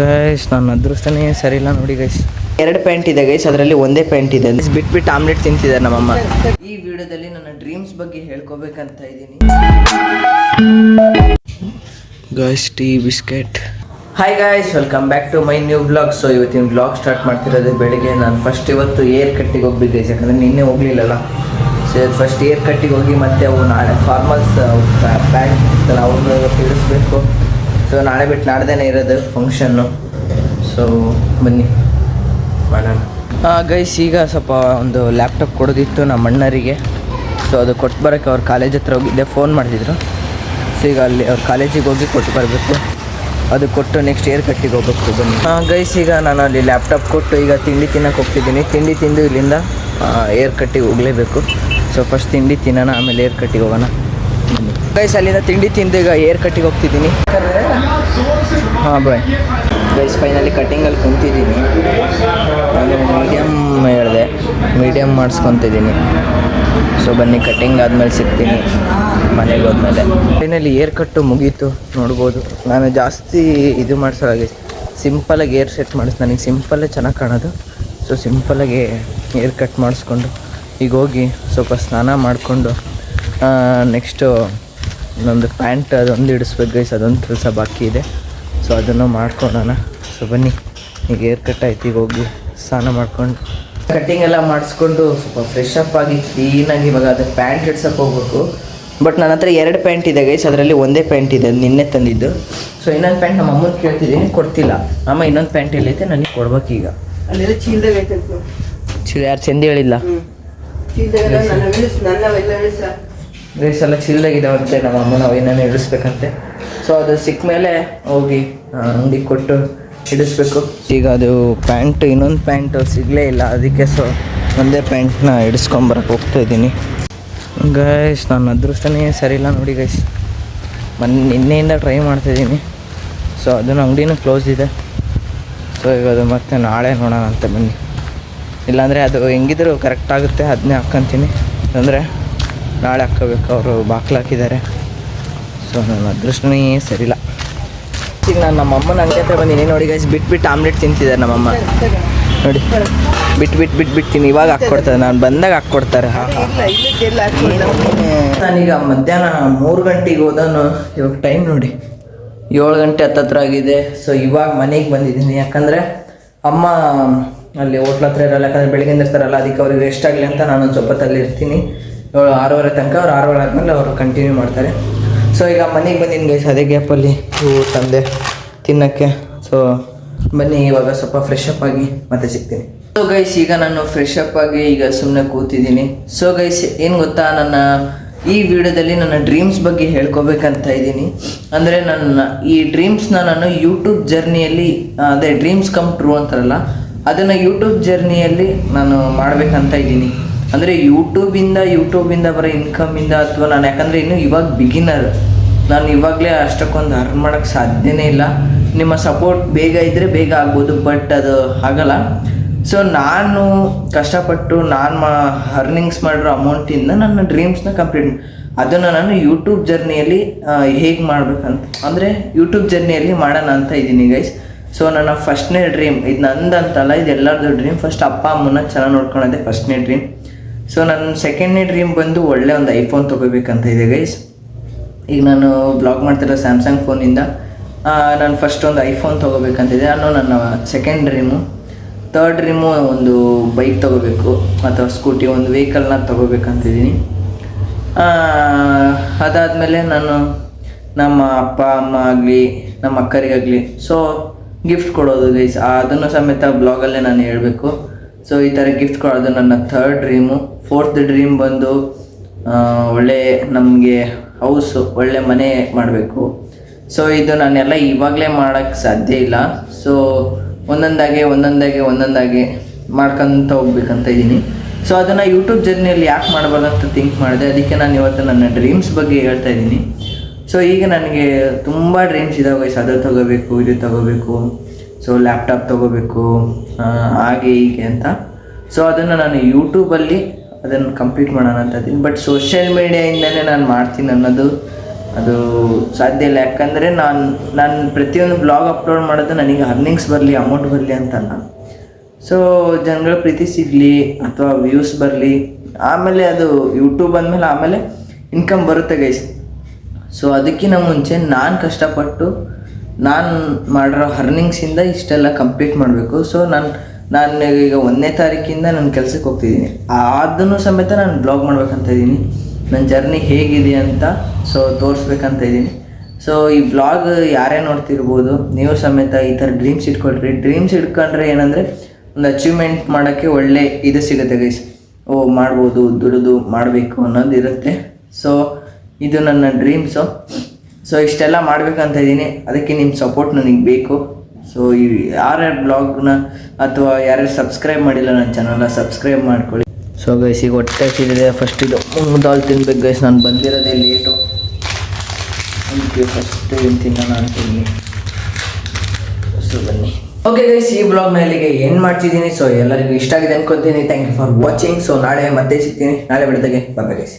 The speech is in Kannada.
ಗೈಸ್ ನನ್ನ ಅದೃಷ್ಟನೇ ಸರಿ ಇಲ್ಲ ನೋಡಿ ಗೈಸ್ ಎರಡು ಪ್ಯಾಂಟ್ ಇದೆ ಗೈಸ್ ಅದರಲ್ಲಿ ಒಂದೇ ಪ್ಯಾಂಟ್ ಇದೆ. ಬಿಟ್ಬಿಟ್ಟು ಆಮ್ಲೆಟ್ ತಿಂತಿದ್ದಾರೆ ನಮ್ಮಮ್ಮ. ಈ ವಿಡಿಯೋದಲ್ಲಿ ನನ್ನ ಡ್ರೀಮ್ಸ್ ಬಗ್ಗೆ ಹೇಳ್ಕೊಬೇಕಂತ ಇದ್ದೀನಿ. Guys tea biscuit hi guys welcome back to my new blog so ಇವತ್ತಿನ ಬ್ಲಾಗ್ ಸ್ಟಾರ್ಟ್ ಮಾಡ್ತಿರೋದು ಬೆಳಿಗ್ಗೆ. ನಾನು ಫಸ್ಟ್ ಇವತ್ತು ಏರ್ ಕಟ್ಟಿಗೆ ಹೋಗ್ಬಿದ್ದೆ ಗೈಸ್ ಯಾಕಂದರೆ ನಿನ್ನೆ ಹೋಗ್ಲಿಲ್ಲಲ್ಲ. ಸೊ ಫಸ್ಟ್ ಏರ್ ಕಟ್ಟಿಗೆ ಹೋಗಿ ಮತ್ತೆ ಅವು ನಾಳೆ ಫಾರ್ಮಲ್ಸ್ ಪ್ಯಾಂಟ್ ಅವ್ರನ್ನ ಇಳಿಸ್ಬೇಕು ಸೊ ನಾಳೆ ಬಿಟ್ಟು ನಾಡ್ದೇನೆ ಇರೋದು ಫಂಕ್ಷನ್ನು ಸೊ ಬನ್ನಿ. ಮಾಡೋಣ. ಗೈಸ್ ಈಗ ಸ್ವಲ್ಪ ಒಂದು ಲ್ಯಾಪ್ಟಾಪ್ ಕೊಡೋದಿತ್ತು ನಮ್ಮ ಅಣ್ಣರಿಗೆ. ಸೊ ಅದು ಕೊಟ್ಟು ಬರೋಕ್ಕೆ ಅವ್ರ ಕಾಲೇಜ್ ಹತ್ರ ಹೋಗಿದ್ದೆ ಫೋನ್ ಮಾಡಿದ್ರು ಸೊ ಈಗ ಅಲ್ಲಿ ಅವ್ರ ಕಾಲೇಜಿಗೆ ಹೋಗಿ ಕೊಟ್ಟು ಬರಬೇಕು. ಅದು ಕೊಟ್ಟು ನೆಕ್ಸ್ಟ್ ಏರ್ ಕಟ್ಟಿಗೆ ಹೋಗ್ಬೇಕು ಬನ್ನಿ. ಗೈಸ್ ಈಗ ನಾನು ಅಲ್ಲಿ ಲ್ಯಾಪ್ಟಾಪ್ ಕೊಟ್ಟು ಈಗ ತಿಂಡಿ ತಿನ್ನೋಕೆ ಹೋಗ್ತಿದ್ದೀನಿ. ತಿಂಡಿ ತಿಂದು ಇಲ್ಲಿಂದ ಏರ್ ಕಟ್ಟಿಗೆ ಹೋಗಲೇಬೇಕು. ಸೊ ಫಸ್ಟ್ ತಿಂಡಿ ತಿನ್ನೋಣ ಆಮೇಲೆ ಏರ್ ಕಟ್ಟಿಗೆ ಹೋಗೋಣ. ಗೈಸ್ ಅಲ್ಲಿಂದ ತಿಂಡಿ ತಿಂದು ಈಗ ಏರ್ ಕಟ್ಟಿಗೆ ಹೋಗ್ತಿದ್ದೀನಿ. ಹಾಂ ಬಾಯ್ ಗೈಸ್ ಫೈನಲಿ ಕಟ್ಟಿಂಗಲ್ಲಿ ಕುಂತಿದ್ದೀನಿ. ಮೀಡಿಯಮ್ ಹೇಳಿದೆ. ಮೀಡಿಯಮ್ ಮಾಡಿಸ್ಕೊತಿದ್ದೀನಿ. ಸೊ ಬನ್ನಿ ಕಟ್ಟಿಂಗ್ ಆದಮೇಲೆ ಸಿಗ್ತೀನಿ. ಮನೆಗೆ ಹೋದ್ಮೇಲೆ. ಫೈನಲಿ ಏರ್ ಕಟ್ಟು ಮುಗೀತು. ನೋಡ್ಬೋದು. ನಾನು ಜಾಸ್ತಿ ಇದು ಮಾಡಿಸೋದಾಗಿ ಸಿಂಪಲಾಗಿ ಏರ್ ಸೆಟ್ ಮಾಡಿಸ್ ನನಗೆ ಸಿಂಪಲ್ಲೇ ಚೆನ್ನಾಗಿ ಕಾಣೋದು. ಸೊ ಸಿಂಪಲಾಗಿ ಏರ್ ಕಟ್ ಮಾಡಿಸ್ಕೊಂಡು ಈಗ ಹೋಗಿ ಸ್ವಲ್ಪ ಸ್ನಾನ ಮಾಡಿಕೊಂಡು ನೆಕ್ಸ್ಟು ಇನ್ನೊಂದು ಪ್ಯಾಂಟ್ ಅದೊಂದು ಇಡಿಸ್ಬೇಕು ಗೈಸ್ ಅದೊಂದು ಕೆಲಸ ಬಾಕಿ ಇದೆ. ಸೊ ಅದನ್ನು ಮಾಡ್ಕೊಳೋಣ ಸೊ ಬನ್ನಿ. ಈಗ ಏರ್ ಕಟ್ ಆಯ್ತು. ಈಗ ಹೋಗಿ ಸ್ನಾನ ಮಾಡ್ಕೊಂಡು ಕಟ್ಟಿಂಗ್ ಎಲ್ಲ ಮಾಡಿಸ್ಕೊಂಡು ಸ್ವಲ್ಪ ಫ್ರೆಶ್ ಅಪ್ ಆಗಿ ಕ್ಲೀನಾಗಿ ಇವಾಗ ಅದು ಪ್ಯಾಂಟ್ ಇಡ್ಸಕ್ಕೆ ಹೋಗ್ಬೇಕು. ಬಟ್ ನನ್ನ ಹತ್ರ ಎರಡು ಪ್ಯಾಂಟ್ ಇದೆ ಗೈಸ್ ಅದರಲ್ಲಿ ಒಂದೇ ಪ್ಯಾಂಟ್ ಇದೆ. ನಿನ್ನೆ ತಂದಿದ್ದು. ಸೊ ಇನ್ನೊಂದು ಪ್ಯಾಂಟ್ ನಮ್ಮ ಅಮ್ಮನ ಕೇಳ್ತಿದ್ದೀನಿ. ಕೊಡ್ತಿಲ್ಲ. ಅಮ್ಮ ಇನ್ನೊಂದು ಪ್ಯಾಂಟ್ ಎಲ್ಲೈತೆ ನನಗೆ ಕೊಡ್ಬೇಕು ಈಗ. ಅಲ್ಲೆಲ್ಲ ಚೀಲದಾಗ ಐತಂತ ಚಿ- ಯಾರು ಚೆಂದ ಹೇಳಿಲ್ಲ. ಗೈಸ್ ಎಲ್ಲ ಚಿಲ್ಲಾಗಿದ್ದಾವಂತೆ ನಮ್ಮ ಅಮ್ಮನ ಏನೇನು ಇಡಿಸ್ಬೇಕಂತೆ ಸೊ ಅದು ಸಿಕ್ಕ ಮೇಲೆ ಹೋಗಿ ಅಂಗಡಿಗೆ ಕೊಟ್ಟು ಇಡಿಸ್ಬೇಕು ಈಗ ಅದು ಪ್ಯಾಂಟ್, ಇನ್ನೊಂದು ಪ್ಯಾಂಟ್ ಸಿಗಲೇ ಇಲ್ಲ. ಅದಕ್ಕೆ ಸೊ ಒಂದೇ ಪ್ಯಾಂಟ್ನ ಇಡಿಸ್ಕೊಂಬರಕ್ಕೆ ಹೋಗ್ತಾ ಇದ್ದೀನಿ. ಗೈಸ್ ನನ್ನ ಅದೃಷ್ಟನೇ ಸರಿ ಇಲ್ಲ ನೋಡಿ ಗೈಸ್ ಮೊನ್ನೆ ನಿನ್ನೆಯಿಂದ ಟ್ರೈ ಮಾಡ್ತಾಯಿದ್ದೀನಿ ಸೊ ಅದನ್ನು ಅಂಗಡಿನೂ ಕ್ಲೋಸ್ ಇದೆ. ಸೊ ಈಗ ಅದು ಮತ್ತೆ ನಾಳೆ ನೋಡೋಣ ಅಂತ ಬನ್ನಿ. ಇಲ್ಲಾಂದರೆ ಅದು ಹೆಂಗಿದ್ರು ಕರೆಕ್ಟ್ ಆಗುತ್ತೆ ಅದನ್ನೇ ಹಾಕ್ಕೊಂತೀನಿ ಅಂದರೆ ನಾಳೆ ಹಾಕ್ಕೋಬೇಕು, ಅವರು ಬಾಕ್ಲು ಹಾಕಿದ್ದಾರೆ. ಸೊ ನನ್ನ ಅದೃಷ್ಟನೇ ಸರಿಲ್ಲ ಈಗ ನಾನು ನಮ್ಮ ಅಮ್ಮನ ಅಂಗಡಿ ಹತ್ರ ಬಂದಿನಿ. ನೋಡಿ ಗೈಸ್ ಬಿಟ್ಬಿಟ್ಟು ಆಮ್ಲೆಟ್ ತಿಂತಿದ್ದಾರೆ ನಮ್ಮಮ್ಮ. ನೋಡಿ ಬಿಟ್ಟು ಬಿಟ್ಟು ಬಿಟ್ಟು ಬಿಡ್ತೀನಿ ಇವಾಗ ಹಾಕ್ಕೊಡ್ತಾರೆ. ನಾನು ಬಂದಾಗ ಹಾಕ್ಕೊಡ್ತಾರೆ. ನಾನೀಗ ಮಧ್ಯಾಹ್ನ ಮೂರು ಗಂಟೆಗೆ ಹೋದನು ಇವಾಗ ಟೈಮ್ ನೋಡಿ. ಏಳು ಗಂಟೆ ಹತ್ತತ್ರ ಆಗಿದೆ. ಸೊ ಇವಾಗ ಮನೆಗೆ ಬಂದಿದ್ದೀನಿ. ಯಾಕಂದರೆ ಅಮ್ಮ ಅಲ್ಲಿ ಹೋಟ್ಲ ಹತ್ರ ಇರಲ್ಲ, ಯಾಕಂದರೆ ಬೆಳಗ್ಗೆಯಿಂದ ಇರ್ತಾರಲ್ಲ, ಅದಕ್ಕೆ ಅವ್ರಿಗೆ ರೆಸ್ಟ್ ಆಗಲಿ ಅಂತ ನಾನು ಸ್ವಲ್ಪ ಇರ್ತೀನಿ. ಏಳು ಆರೂವರೆ ತನಕ ಅವ್ರು ಆರೂವರೆ ಆದಮೇಲೆ ಅವರು ಕಂಟಿನ್ಯೂ ಮಾಡ್ತಾರೆ. ಸೊ ಈಗ ಮನೆಗೆ ಬಂದಿನ ಗೈಸ್ ಅದೇ ಗ್ಯಾಪಲ್ಲಿ ಹೂ ತಂದೆ ತಿನ್ನೋಕ್ಕೆ. ಸೊ ಬನ್ನಿ, ಇವಾಗ ಸ್ವಲ್ಪ ಫ್ರೆಶ್ ಅಪ್ ಆಗಿ ಮತ್ತೆ ಸಿಗ್ತೀನಿ. ಸೊ ಗೈಸ್ ಈಗ ನಾನು ಫ್ರೆಶ್ ಅಪ್ ಆಗಿ ಈಗ ಸುಮ್ಮನೆ ಕೂತಿದ್ದೀನಿ. ಸೊ ಗೈಸ್ ಏನು ಗೊತ್ತಾ? ನನ್ನ ಈ ವಿಡಿಯೋದಲ್ಲಿ ನನ್ನ ಡ್ರೀಮ್ಸ್ ಬಗ್ಗೆ ಹೇಳ್ಕೊಬೇಕಂತ ಇದ್ದೀನಿ. ಅಂದರೆ ನನ್ನ ಈ ಡ್ರೀಮ್ಸ್ನ ನಾನು ಯೂಟ್ಯೂಬ್ ಜರ್ನಿಯಲ್ಲಿ ಅದೇ ಡ್ರೀಮ್ಸ್ ಕಮ್ ಟ್ರೂ ಅಂತಾರಲ್ಲ, ಅದನ್ನು ಯೂಟ್ಯೂಬ್ ಜರ್ನಿಯಲ್ಲಿ ನಾನು ಮಾಡಬೇಕಂತ ಇದ್ದೀನಿ. ಅಂದರೆ ಯೂಟ್ಯೂಬಿಂದ ಯೂಟ್ಯೂಬಿಂದ ಬರೋ ಇನ್ಕಮಿಂದ ಅಥವಾ ನಾನು ಯಾಕಂದರೆ ಇನ್ನು ಇವಾಗ ಬಿಗಿನರ್ ನಾನು ಇವಾಗಲೇ ಅಷ್ಟಕ್ಕೊಂದು ಅರ್ನ್ ಮಾಡೋಕ್ಕೆ ಸಾಧ್ಯನೇ ಇಲ್ಲ. ನಿಮ್ಮ ಸಪೋರ್ಟ್ ಬೇಗ ಇದ್ದರೆ ಬೇಗ ಆಗ್ಬೋದು ಬಟ್ ಅದು ಆಗಲ್ಲ. ಸೊ ನಾನು ಕಷ್ಟಪಟ್ಟು ನಾನು ಮಾ ಅರ್ನಿಂಗ್ಸ್ ಮಾಡಿರೋ ಅಮೌಂಟಿಂದ ನನ್ನ ಡ್ರೀಮ್ಸ್ನ ಕಂಪ್ಲೀಟ್ ಅದನ್ನು ನಾನು ಯೂಟ್ಯೂಬ್ ಜರ್ನಿಯಲ್ಲಿ ಹೇಗೆ ಮಾಡ್ಬೇಕಂತ, ಅಂದರೆ ಯೂಟ್ಯೂಬ್ ಜರ್ನಿಯಲ್ಲಿ ಮಾಡೋಣ ಅಂತ ಇದ್ದೀನಿ ಗೈಸ್ ಸೊ ನನ್ನ ಫಸ್ಟ್ನೇ ಡ್ರೀಮ್ ಇದು ನಂದಂತಲ್ಲ ಇದು ಎಲ್ಲರದ್ದು ಡ್ರೀಮ್ ಫಸ್ಟ್ ಅಪ್ಪ, ಅಮ್ಮನ ಚೆನ್ನಾಗಿ ನೋಡ್ಕೊಳೋದೆ ಫಸ್ಟ್ನೇ ಡ್ರೀಮ್ ಸೊ ನನ್ನ ಸೆಕೆಂಡ್ನೇ ಡ್ರೀಮ್ ಬಂದು ಒಳ್ಳೆ ಒಂದು ಐಫೋನ್ ತೊಗೋಬೇಕಂತ ಇದೆ ಗೈಸ್ ಈಗ ನಾನು ಬ್ಲಾಗ್ ಮಾಡ್ತಿರೋ ಸ್ಯಾಮ್ಸಂಗ್ ಫೋನಿಂದ ನಾನು ಫಸ್ಟ್ ಒಂದು ಐಫೋನ್ ತೊಗೋಬೇಕಂತಿದೆ ಅನ್ನೋ ನನ್ನ ಸೆಕೆಂಡ್ ಡ್ರೀಮು ತರ್ಡ್ ಡ್ರೀಮು ಒಂದು ಬೈಕ್ ತೊಗೋಬೇಕು, ಅಥವಾ ಸ್ಕೂಟಿ ಒಂದು ವೆಹಿಕಲ್ನ ತೊಗೋಬೇಕಂತಿದ್ದೀನಿ ಅದಾದಮೇಲೆ ನಾನು ನಮ್ಮ ಅಪ್ಪ, ಅಮ್ಮ ಆಗಲಿ, ನಮ್ಮ ಅಕ್ಕರಿಗಾಗಲಿ ಸೊ ಗಿಫ್ಟ್ ಕೊಡೋದು ಗೈಸ್ ಅದನ್ನು ಸಮೇತ ಬ್ಲಾಗಲ್ಲೇ ನಾನು ಹೇಳಬೇಕು. ಸೊ ಈ ಥರ ಗಿಫ್ಟ್ ಕೊಡೋದು ನನ್ನ ಥರ್ಡ್ ಡ್ರೀಮು ಫೋರ್ತ್ ಡ್ರೀಮ್ ಬಂದು ಒಳ್ಳೆ ನಮಗೆ ಹೌಸು ಒಳ್ಳೆ ಮನೆ ಮಾಡಬೇಕು. ಸೊ ಇದು ನಾನೆಲ್ಲ ಇವಾಗಲೇ ಮಾಡೋಕ್ಕೆ ಸಾಧ್ಯ ಇಲ್ಲ. ಸೊ ಒಂದೊಂದಾಗೆ ಒಂದೊಂದಾಗೆ ಒಂದೊಂದಾಗೆ ಮಾಡ್ಕೊತ ಹೋಗ್ಬೇಕಂತ ಇದ್ದೀನಿ. ಸೊ ಅದನ್ನು ಯೂಟ್ಯೂಬ್ ಜರ್ನಿಯಲ್ಲಿ ಯಾಕೆ ಮಾಡಬಾರ್ದು ಅಂತ ಥಿಂಕ್ ಮಾಡಿದೆ. ಅದಕ್ಕೆ ನಾನು ಇವತ್ತು ನನ್ನ ಡ್ರೀಮ್ಸ್ ಬಗ್ಗೆ ಹೇಳ್ತಾ ಇದ್ದೀನಿ. ಸೊ ಈಗ ನನಗೆ ತುಂಬ ಡ್ರೀಮ್ಸ್ ಇದಾವೆ. guys. ಅದು ತಗೋಬೇಕು, ಇದು ತಗೋಬೇಕು. ಸೊ ಲ್ಯಾಪ್ಟಾಪ್ ತಗೋಬೇಕು ಹಾಗೆ ಹೀಗೆ ಅಂತ. ಸೊ ಅದನ್ನು ನಾನು ಯೂಟ್ಯೂಬಲ್ಲಿ ಅದನ್ನು ಕಂಪ್ಲೀಟ್ ಮಾಡೋಣ ಅಂತ ಇದ್ದೀನಿ. ಬಟ್ ಸೋಷಿಯಲ್ ಮೀಡಿಯಾಯಿಂದಲೇ ನಾನು ಮಾಡ್ತೀನಿ ಅನ್ನೋದು ಅದು ಸಾಧ್ಯ ಇಲ್ಲ. ಯಾಕಂದರೆ ನಾನು ನಾನು ಪ್ರತಿಯೊಂದು ಬ್ಲಾಗ್ ಅಪ್ಲೋಡ್ ಮಾಡೋದು ನನಗೆ ಅರ್ನಿಂಗ್ಸ್ ಬರಲಿ ಅಮೌಂಟ್ ಬರಲಿ ಅಂತಲ್ಲ ಸೊ ಜನಗಳ ಪ್ರೀತಿ ಸಿಗಲಿ ಅಥವಾ ವ್ಯೂಸ್ ಬರಲಿ, ಆಮೇಲೆ ಅದು ಯೂಟ್ಯೂಬ್ ಅಂದಮೇಲೆ ಆಮೇಲೆ ಇನ್ಕಮ್ ಬರುತ್ತೆ ಗೈಸ್ ಸೊ ಅದಕ್ಕಿಂತ ಮುಂಚೆ ನಾನು ಕಷ್ಟಪಟ್ಟು ನಾನು ಮಾಡಿರೋ ಹರ್ನಿಂಗ್ಸಿಂದ ಇಷ್ಟೆಲ್ಲ ಕಂಪ್ಲೀಟ್ ಮಾಡಬೇಕು. ಸೊ ನಾನು ನಾನು ಈಗ ಒಂದನೇ ತಾರೀಕಿಂದ ನಾನು ಕೆಲಸಕ್ಕೆ ಹೋಗ್ತಿದ್ದೀನಿ ಅದನ್ನು ಸಮೇತ ನಾನು ಬ್ಲಾಗ್ ಮಾಡ್ಬೇಕಂತ ಇದ್ದೀನಿ ನನ್ನ ಜರ್ನಿ ಹೇಗಿದೆ ಅಂತ ಸೊ ತೋರಿಸ್ಬೇಕಂತ ಇದ್ದೀನಿ ಸೊ ಈ ಬ್ಲಾಗ್ ಯಾರೇ ನೋಡ್ತಿರ್ಬೋದು, ನೀವು ಸಮೇತ ಈ ಥರ ಡ್ರೀಮ್ಸ್ ಇಟ್ಕೊಳ್ರಿ. ಡ್ರೀಮ್ಸ್ ಇಟ್ಕೊಂಡ್ರೆ ಏನಂದರೆ, ಒಂದು ಅಚೀವ್ಮೆಂಟ್ ಮಾಡೋಕ್ಕೆ ಒಳ್ಳೆ ಇದು ಸಿಗುತ್ತೆ ಗೈಸ್ ಓ, ಮಾಡ್ಬೋದು, ದುಡಿದು ಮಾಡಬೇಕು ಅನ್ನೋದು ಇರುತ್ತೆ ಸೊ ಇದು ನನ್ನ ಡ್ರೀಮ್ಸು ಸೊ ಇಷ್ಟೆಲ್ಲ ಮಾಡಬೇಕಂತ ಇದ್ದೀನಿ. ಅದಕ್ಕೆ ನಿಮ್ಮ ಸಪೋರ್ಟ್ ನನಗೆ ಬೇಕು. ಸೊ ಈ ಯಾರ್ಯಾರು ಬ್ಲಾಗ್ನ ಅಥವಾ ಯಾರ್ಯಾರು ಸಬ್ಸ್ಕ್ರೈಬ್ ಮಾಡಿಲ್ಲ ನನ್ನ ಚಾನಲ್ನ ಸಬ್ಸ್ಕ್ರೈಬ್ ಮಾಡ್ಕೊಳ್ಳಿ. ಸೊ ಗೈಸ್ ಈಗ ಹೊಟ್ಟೆ ಸಿಗಿದೆ ಫಸ್ಟ್ ಇದು ದಾಲ್ ತಿನ್ಬೇಕು ಗೈಸ್ ನಾನು ಬಂದಿರೋದೇ ಲೇಟು ಅದಕ್ಕೆ ಫಸ್ಟ್ ಏನು ತಿನ್ನೋಣ ಅಂತೀನಿ ಸೊ ಬನ್ನಿ. ಓಕೆ ಗೈಸ್ ಈ ಬ್ಲಾಗ್ನ ಇಲ್ಲಿಗೆ ಏನು ಮಾಡ್ತಿದ್ದೀನಿ. ಸೊ ಎಲ್ಲರಿಗೂ ಇಷ್ಟ ಆಗಿದೆ ಅನ್ಕೊತೀನಿ. Thank you for watching so ನಾಳೆ ಮತ್ತೆ ಸಿಗ್ತೀನಿ. ನಾಳೆ ಬೆಳಗ್ಗೆ. ಗೈಸ್